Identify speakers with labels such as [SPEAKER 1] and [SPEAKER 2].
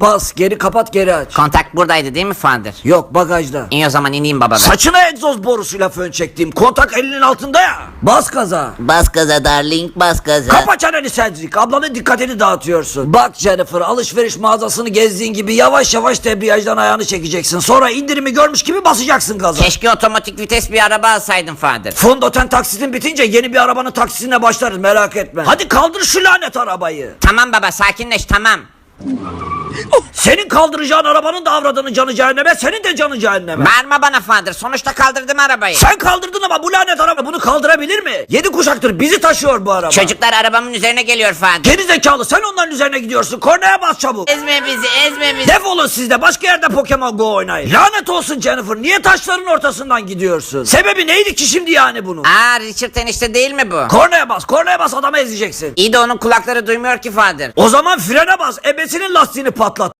[SPEAKER 1] Bas geri kapat geri aç.
[SPEAKER 2] Kontak buradaydı değil mi Father?
[SPEAKER 1] Yok bagajda.
[SPEAKER 2] İyi o zaman ineyim baba ben.
[SPEAKER 1] Saçına egzoz borusuyla fön çektiğim kontak elinin altında ya. Bas gaza.
[SPEAKER 3] Bas gaza darling bas gaza.
[SPEAKER 1] Kapa çeneni Cedric. Ablanın dikkatini dağıtıyorsun. Bak Jennifer alışveriş mağazasını gezdiğin gibi yavaş yavaş debriyajdan ayağını çekeceksin. Sonra indirimi görmüş gibi basacaksın gaza.
[SPEAKER 2] Keşke otomatik vites bir araba alsaydın Father.
[SPEAKER 1] Fondöten taksitin bitince yeni bir arabanın taksisine başlarız merak etme. Hadi kaldır şu lanet arabayı.
[SPEAKER 2] Tamam baba sakinleş tamam.
[SPEAKER 1] Senin kaldıracağın arabanın da avradının canı cehenneme, senin de canı cehenneme.
[SPEAKER 2] Bağırma bana Father sonuçta kaldırdım arabayı.
[SPEAKER 1] Sen kaldırdın ama bu lanet araba bunu kaldırabilir mi? Yedi kuşaktır bizi taşıyor bu araba.
[SPEAKER 2] Çocuklar arabamın üzerine geliyor Father.
[SPEAKER 1] Geri zekalı sen onların üzerine gidiyorsun. Kornaya bas çabuk.
[SPEAKER 2] Ezme bizi ezme bizi.
[SPEAKER 1] Defolun siz de başka yerde Pokemon Go oynayın. Lanet olsun Jennifer. Niye taşların ortasından gidiyorsun? Sebebi neydi ki şimdi yani bunun?
[SPEAKER 2] Aa Richard enişte değil mi bu?
[SPEAKER 1] Kornaya bas, kornaya bas adamı ezeceksin.
[SPEAKER 2] İyi de onun kulakları duymuyor ki Father.
[SPEAKER 1] O zaman frene bas, ebesinin lastiğini patlat.